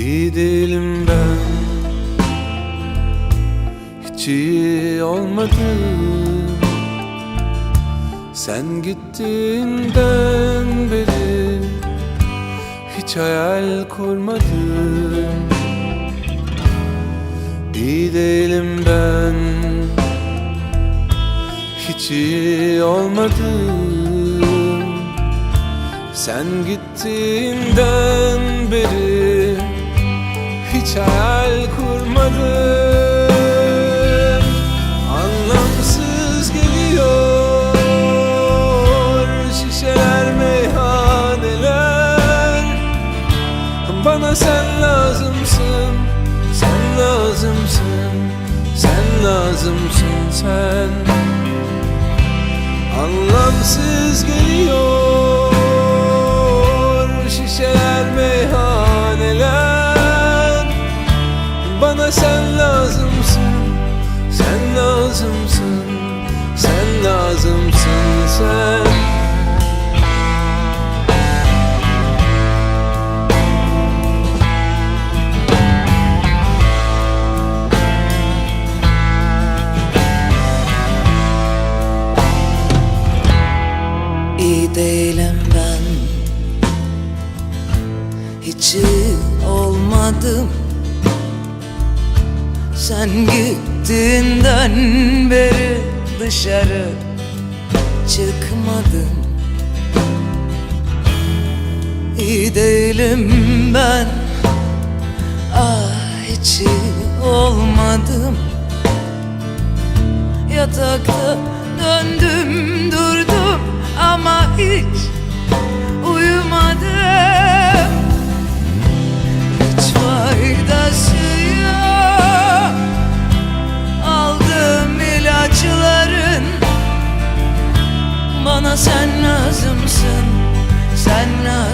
İyi değilim ben. Hiç iyi olmadım. Sen gittiğinden beri Hiç hayal kurmadım. İyi değilim ben. Hiç iyi olmadım. Sen gittiğinden beri Hiç hayal kurmadım. Anlamsız geliyor Şişeler meyhaneler. Bana sen lazımsın Sen lazımsın Sen lazımsın sen. Anlamsız geliyor sen lazımsın Sen lazımsın Sen lazımsın sen. İyi değilim ben. Hiç iyi olmadım Sen gittiğinden beri dışarı çıkmadım İyi değilim ben Ah hiç iyi olmadım. Yatakta döndüm durdum ama hiç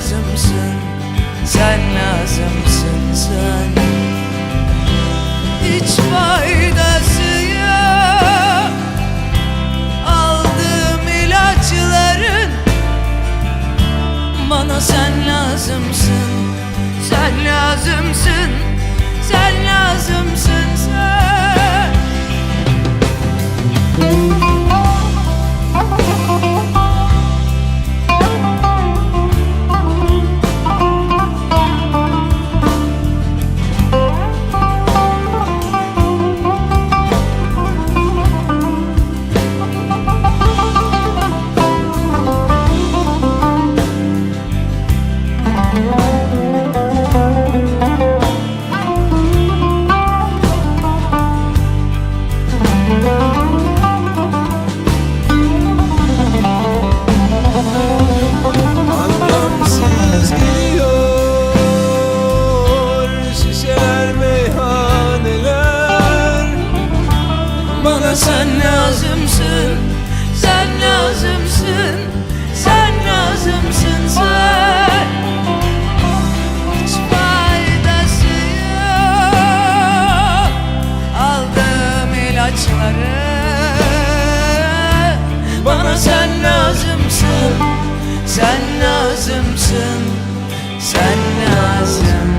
lazımsın. Sen lazımsın sen. Hiç faydası yok Aldığım ilaçların Bana sen lazımsın. Sen lazımsın Sen lazımsın ilaçları Bana sen lazımsın Sen lazımsın Sen lazımsın